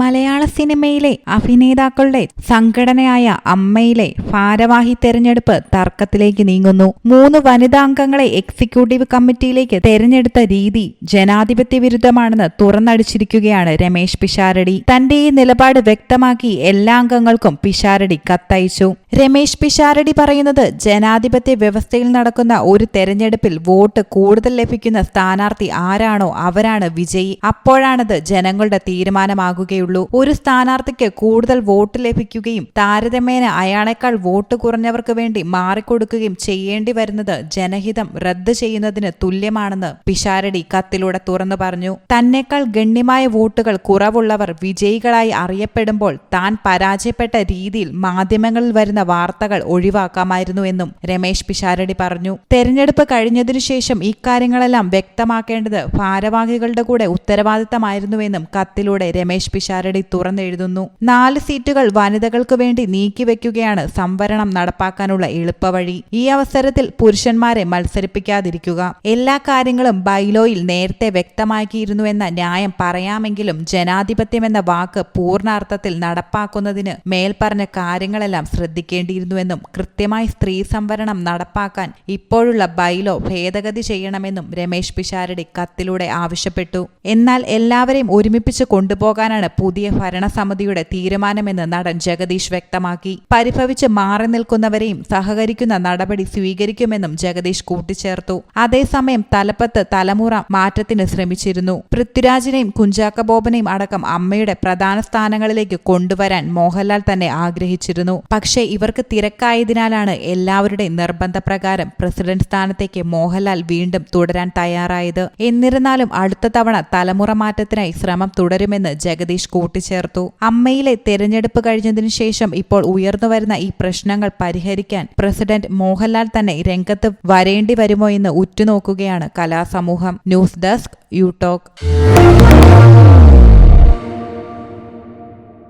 മലയാള സിനിമയിലെ അഭിനേതാക്കളുടെ സംഘടനയായ അമ്മയിലെ ഭാരവാഹി തെരഞ്ഞെടുപ്പ് തർക്കത്തിലേക്ക് നീങ്ങുന്നു. മൂന്ന് വനിതാ അംഗങ്ങളെ എക്സിക്യൂട്ടീവ് കമ്മിറ്റിയിലേക്ക് തെരഞ്ഞെടുത്ത രീതി ജനാധിപത്യ വിരുദ്ധമാണെന്ന് തുറന്നടിച്ചിരിക്കുകയാണ് രമേശ് പിഷാരടി. തന്റെ ഈ നിലപാട് വ്യക്തമാക്കി എല്ലാ അംഗങ്ങൾക്കും പിഷാരടി കത്തയച്ചു. രമേശ് പിഷാരടി പറയുന്നത് ജനാധിപത്യ വ്യവസ്ഥയിൽ നടക്കുന്ന ഒരു തെരഞ്ഞെടുപ്പിൽ വോട്ട് കൂടുതൽ ലഭിക്കുന്ന സ്ഥാനാർത്ഥി ആരാണോ അവരാണ് വിജയി. അപ്പോഴാണത് ജനങ്ങളുടെ തീരുമാനമാകുകയുള്ളൂ. ഒരു സ്ഥാനാർത്ഥിക്ക് കൂടുതൽ വോട്ട് ലഭിക്കുകയും താരതമ്യേന അയാളെക്കാൾ വോട്ട് കുറഞ്ഞവർക്ക് വേണ്ടി മാറിക്കൊടുക്കുകയും ചെയ്യേണ്ടി വരുന്നത് ജനഹിതം റദ്ദ് ചെയ്യുന്നതിന് തുല്യമാണെന്ന് പിഷാരടി കത്തിലൂടെ തുറന്നു പറഞ്ഞു. തന്നെക്കാൾ ഗണ്യമായ വോട്ടുകൾ കുറവുള്ളവർ വിജയികളായി അറിയപ്പെടുമ്പോൾ താൻ പരാജയപ്പെട്ട രീതിയിൽ മാധ്യമങ്ങളിൽ വരുന്ന വാർത്തകൾ ഒഴിവാക്കാമായിരുന്നു എന്നും രമേശ് പിഷാരടി പറഞ്ഞു. തെരഞ്ഞെടുപ്പ് കഴിഞ്ഞതിനു ശേഷം ഇക്കാര്യങ്ങളെല്ലാം വ്യക്തമാക്കേണ്ടത് ഭാരവാഹികളുടെ കൂടെ ഉത്തരവാദിത്തമായിരുന്നുവെന്നും കത്തിലൂടെ രമേശ് പിഷാരടി തുറന്നെഴുതുന്നു. നാല് സീറ്റുകൾ വനിതകൾക്ക് വേണ്ടി നീക്കിവെക്കുകയാണ് സംവരണം നടപ്പാക്കാനുള്ള എളുപ്പവഴി. ഈ അവസരത്തിൽ പുരുഷന്മാരെ മത്സരിപ്പിക്കാതിരിക്കുക. എല്ലാ കാര്യങ്ങളും ബൈലോയിൽ നേരത്തെ വ്യക്തമാക്കിയിരുന്നുവെന്ന ന്യായം പറയാമെങ്കിലും ജനാധിപത്യമെന്ന വാക്ക് പൂർണാർത്ഥത്തിൽ നടപ്പാക്കുന്നതിന് മേൽപ്പറഞ്ഞ കാര്യങ്ങളെല്ലാം ശ്രദ്ധിക്കേണ്ടിയിരുന്നുവെന്നും കൃത്യമായി സ്ത്രീ സംവരണം നടപ്പാക്കാൻ ഇപ്പോഴുള്ള ബൈലോ ഭേദഗതി ചെയ്യണമെന്നും രമേശ് പിഷാരടി കത്തിലൂടെ ആവശ്യപ്പെട്ടു. എന്നാൽ എല്ലാവരെയും ഒരുമിപ്പിച്ച് കൊണ്ടുപോകാനാണ് പുതിയ ഭരണസമിതിയുടെ തീരുമാനമെന്ന് നടൻ ജഗദീഷ് വ്യക്തമാക്കി. പരിഭവിച്ച് മാറി നിൽക്കുന്നവരെയും സഹകരിക്കുന്ന നടപടി സ്വീകരിക്കുമെന്നും ജഗദീഷ് കൂട്ടിച്ചേർത്തു. അതേസമയം തലപ്പത്ത് തലമുറ മാറ്റത്തിന് ശ്രമിച്ചിരുന്നു. പൃഥ്വിരാജിനെയും കുഞ്ചാക്ക ബോബനെയും അടക്കം അമ്മയുടെ പ്രധാന സ്ഥാനങ്ങളിലേക്ക് കൊണ്ടുവരാൻ മോഹൻലാൽ തന്നെ ആഗ്രഹിച്ചിരുന്നു. പക്ഷേ ഇവർക്ക് തിരക്കായതിനാലാണ് എല്ലാവരുടെയും നിർബന്ധപ്രകാരം പ്രസിഡന്റ് സ്ഥാനത്തേക്ക് മോഹൻലാൽ വീണ്ടും തുടരാൻ തയ്യാറായത്. എന്നിരുന്നാലും അടുത്ത തവണ തലമുറ മാറ്റത്തിനായി ശ്രമം തുടരുമെന്ന് ജഗദീഷ് കൂട്ടിച്ചേർത്തു. അമ്മയിലെ തെരഞ്ഞെടുപ്പ് കഴിഞ്ഞതിനു ശേഷം ഇപ്പോൾ ഉയർന്നു വരുന്ന ഈ പ്രശ്നങ്ങൾ പരിഹരിക്കാൻ പ്രസിഡന്റ് മോഹൻലാൽ തന്നെ രംഗത്ത് വരേണ്ടി വരുമോ എന്ന് ഉറ്റുനോക്കുകയാണ് കലാസമൂഹം. News desk you talk